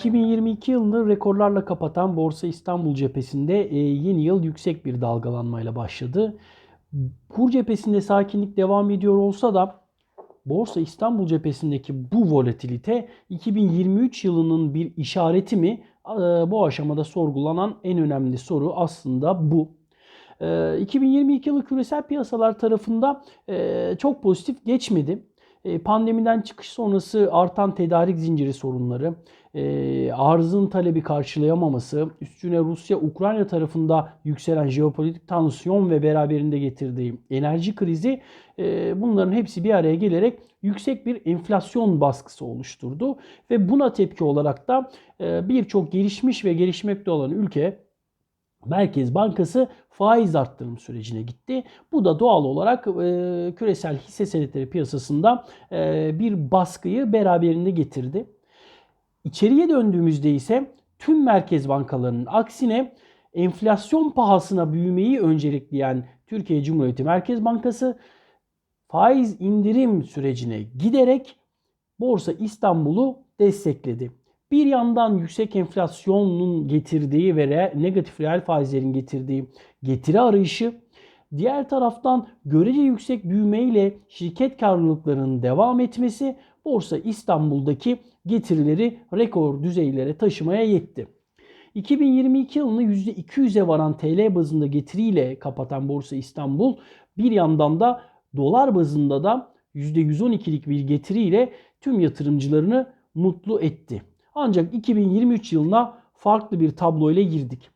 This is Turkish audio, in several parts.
2022 yılını rekorlarla kapatan Borsa İstanbul cephesinde e, yeni yıl yüksek bir dalgalanmayla başladı. Kur cephesinde sakinlik devam ediyor olsa da Borsa İstanbul cephesindeki bu volatilite 2023 yılının bir işareti mi? E, Bu aşamada sorgulanan en önemli soru aslında bu. E, 2022 yılı küresel piyasalar tarafında e, çok pozitif geçmedi. E, Pandemiden çıkış sonrası artan tedarik zinciri sorunları, e, arzın talebi karşılayamaması, üstüne Rusya-Ukrayna tarafında yükselen jeopolitik tansiyon ve beraberinde getirdiği enerji krizi e, bunların hepsi bir araya gelerek yüksek bir enflasyon baskısı oluşturdu. Ve buna tepki olarak da birçok gelişmiş ve gelişmekte olan ülke Merkez Bankası faiz arttırım sürecine gitti. Bu da doğal olarak e, küresel hisse senetleri piyasasında e, bir baskıyı beraberinde getirdi. İçeriye döndüğümüzde ise tüm merkez bankalarının aksine enflasyon pahasına büyümeyi öncelikleyen Türkiye Cumhuriyeti Merkez Bankası faiz indirim sürecine giderek Borsa İstanbul'u destekledi. Bir yandan yüksek enflasyonun getirdiği ve negatif reel faizlerin getirdiği getiri arayışı, diğer taraftan görece yüksek büyümeyle şirket karlılıklarının devam etmesi Borsa İstanbul'daki getirileri rekor düzeylere taşımaya yetti. 2022 yılını %200'e varan TL bazında getiriyle kapatan Borsa İstanbul bir yandan da dolar bazında da %112'lik bir getiriyle tüm yatırımcılarını mutlu etti. Ancak 2023 yılına farklı bir tablo ile girdik.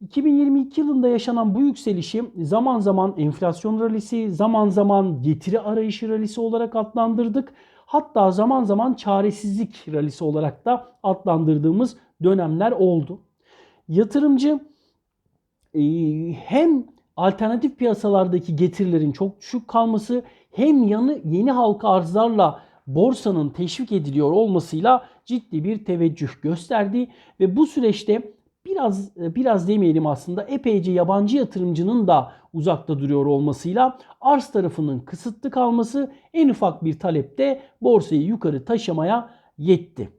2022 yılında yaşanan bu yükselişi zaman zaman enflasyon rallisi, zaman zaman getiri arayışı rallisi olarak adlandırdık. Hatta zaman zaman çaresizlik rallisi olarak da adlandırdığımız dönemler oldu. Yatırımcı e, hem alternatif piyasalardaki getirilerin çok düşük kalması hem yanı yeni halka arzlarla borsanın teşvik ediliyor olmasıyla ciddi bir teveccüh gösterdi ve bu süreçte biraz biraz demeyelim aslında epeyce yabancı yatırımcının da uzakta duruyor olmasıyla arz tarafının kısıtlı kalması en ufak bir talepte borsayı yukarı taşımaya yetti.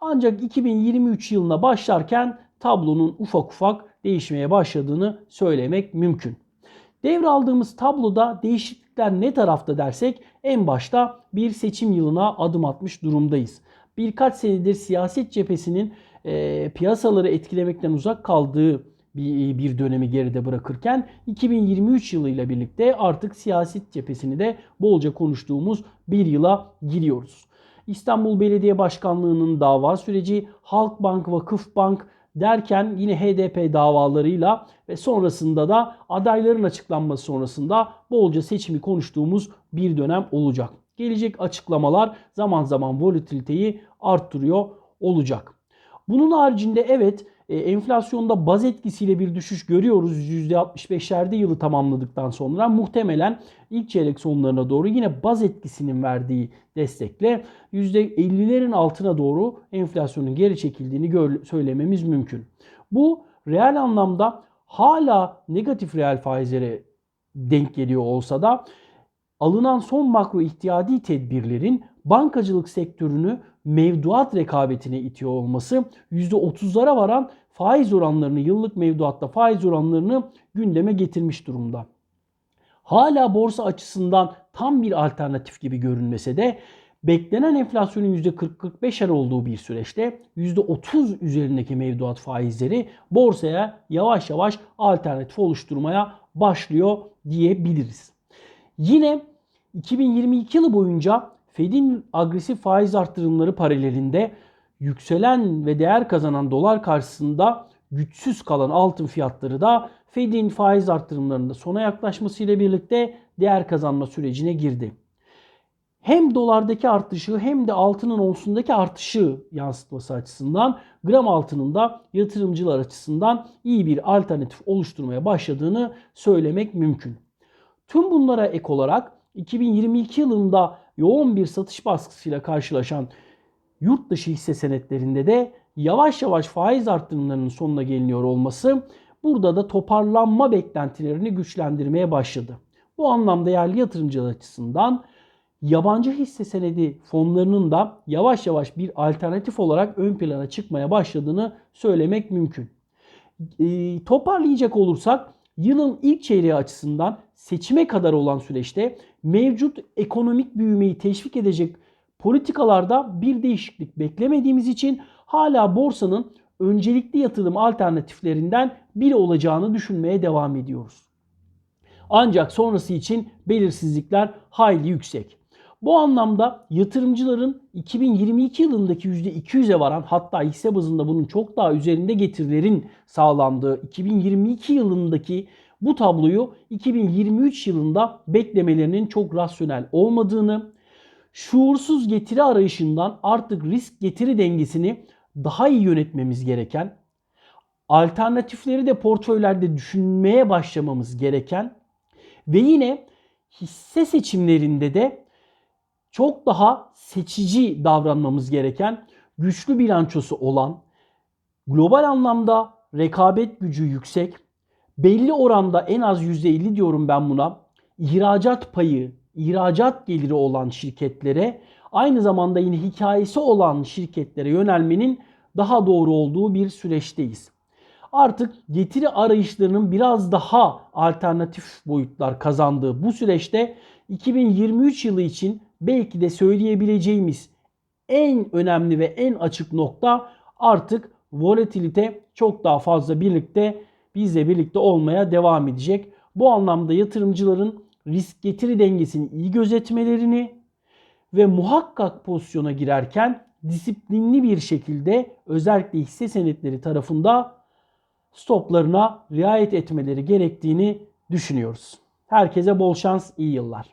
Ancak 2023 yılına başlarken tablonun ufak ufak değişmeye başladığını söylemek mümkün. Devraldığımız tabloda değişiklikler ne tarafta dersek en başta bir seçim yılına adım atmış durumdayız. Birkaç senedir siyaset cephesinin e, piyasaları etkilemekten uzak kaldığı bir, bir dönemi geride bırakırken 2023 yılıyla birlikte artık siyaset cephesini de bolca konuştuğumuz bir yıla giriyoruz. İstanbul Belediye Başkanlığı'nın dava süreci, Halkbank, Vakıfbank derken yine HDP davalarıyla ve sonrasında da adayların açıklanması sonrasında bolca seçimi konuştuğumuz bir dönem olacak. Gelecek açıklamalar zaman zaman volatiliteyi arttırıyor olacak. Bunun haricinde evet e, enflasyonda baz etkisiyle bir düşüş görüyoruz. %65'lerde yılı tamamladıktan sonra muhtemelen ilk çeyrek sonlarına doğru yine baz etkisinin verdiği destekle %50'lerin altına doğru enflasyonun geri çekildiğini söylememiz mümkün. Bu reel anlamda hala negatif reel faizlere denk geliyor olsa da alınan son makro ihtiyadi tedbirlerin bankacılık sektörünü mevduat rekabetine itiyor olması %30'lara varan faiz oranlarını yıllık mevduatta faiz oranlarını gündeme getirmiş durumda. Hala borsa açısından tam bir alternatif gibi görünmese de beklenen enflasyonun %40-45'er olduğu bir süreçte %30 üzerindeki mevduat faizleri borsaya yavaş yavaş alternatif oluşturmaya başlıyor diyebiliriz. Yine 2022 yılı boyunca Fed'in agresif faiz arttırımları paralelinde yükselen ve değer kazanan dolar karşısında güçsüz kalan altın fiyatları da Fed'in faiz arttırımlarında sona yaklaşmasıyla birlikte değer kazanma sürecine girdi. Hem dolardaki artışı hem de altının onsundaki artışı yansıtması açısından gram altının da yatırımcılar açısından iyi bir alternatif oluşturmaya başladığını söylemek mümkün. Tüm bunlara ek olarak 2022 yılında yoğun bir satış baskısıyla karşılaşan yurt dışı hisse senetlerinde de yavaş yavaş faiz arttırımlarının sonuna geliniyor olması burada da toparlanma beklentilerini güçlendirmeye başladı. Bu anlamda yerli yatırımcılar açısından yabancı hisse senedi fonlarının da yavaş yavaş bir alternatif olarak ön plana çıkmaya başladığını söylemek mümkün. E, toparlayacak olursak yılın ilk çeyreği açısından seçime kadar olan süreçte mevcut ekonomik büyümeyi teşvik edecek politikalarda bir değişiklik beklemediğimiz için hala borsanın öncelikli yatırım alternatiflerinden biri olacağını düşünmeye devam ediyoruz. Ancak sonrası için belirsizlikler hayli yüksek. Bu anlamda yatırımcıların 2022 yılındaki %200'e varan hatta hisse bazında bunun çok daha üzerinde getirilerin sağlandığı 2022 yılındaki bu tabloyu 2023 yılında beklemelerinin çok rasyonel olmadığını, şuursuz getiri arayışından artık risk getiri dengesini daha iyi yönetmemiz gereken, alternatifleri de portföylerde düşünmeye başlamamız gereken ve yine hisse seçimlerinde de çok daha seçici davranmamız gereken, güçlü bilançosu olan, global anlamda rekabet gücü yüksek, belli oranda en az %50 diyorum ben buna, ihracat payı, ihracat geliri olan şirketlere, aynı zamanda yine hikayesi olan şirketlere yönelmenin daha doğru olduğu bir süreçteyiz. Artık getiri arayışlarının biraz daha alternatif boyutlar kazandığı bu süreçte 2023 yılı için belki de söyleyebileceğimiz en önemli ve en açık nokta artık volatilite çok daha fazla birlikte bizle birlikte olmaya devam edecek. Bu anlamda yatırımcıların risk getiri dengesini iyi gözetmelerini ve muhakkak pozisyona girerken disiplinli bir şekilde özellikle hisse senetleri tarafında stoplarına riayet etmeleri gerektiğini düşünüyoruz. Herkese bol şans, iyi yıllar.